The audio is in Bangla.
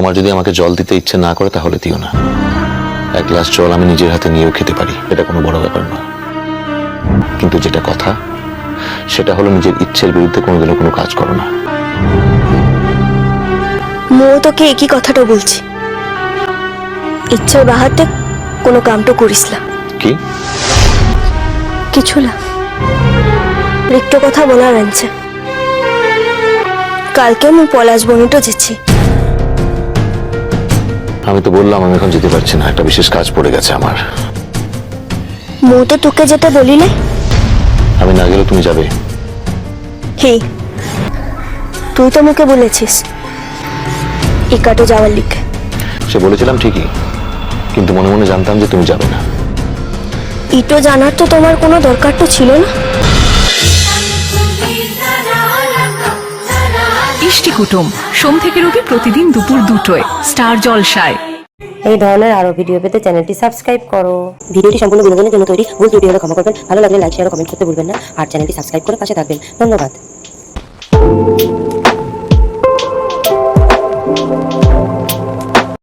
তোমার যদি আমাকে জল দিতে ইচ্ছে না করে তাহলে দিও না। এক গ্লাস জল আমি নিজের হাতে নিয়েও খেতে পারি এটা কোনো বড় ব্যাপার নয়। কিন্তু যেটা কথা সেটা হলো নিজের ইচ্ছের বিরুদ্ধে কোনোদিনও কোনো কাজ করো না। মো তোকে একই কথাটা বলছি। ইচ্ছার বাহাতে কোনো কামটো করিস না। কি? কিছু না। রিক্ত কথা বলার আনছে। কালকে মু পলাশ বনিটো যেছি। আমি তো বললাম আমি এখন যেতে পারছি না। একটা বিশেষ কাজ পড়ে গেছে আমার। মু তো তোকে যেতে বলি নাই আমি না গেলে তুমি যাবে? হে তুই তো মুখে বলেছিস ইকাটো যাওয়ার লিখে। সে বলেছিলাম ঠিকই কিন্তু মনে মনে জানতাম যে তুমি যাবে না। ইটো জানার তো তোমার কোনো দরকার তো ছিল না। ইষ্টি কুটুম। সোম থেকে রবি প্রতিদিন দুপুর দুটোয়। স্টার জলসায়। এই ধরনের আরও ভিডিও পেতে চ্যানেলটি সাবস্ক্রাইব করো। ভিডিওটি সম্পূর্ণ বিনোদনের জন্য তৈরি। ভুল ভিডিও ক্ষমা করবেন। ভালো লাগলে লাইক শেয়ার কমেন্ট করতে ভুলবেন না। আর চ্যানেলটি সাবস্ক্রাইব করে পাশে থাকবেন। ধন্যবাদ।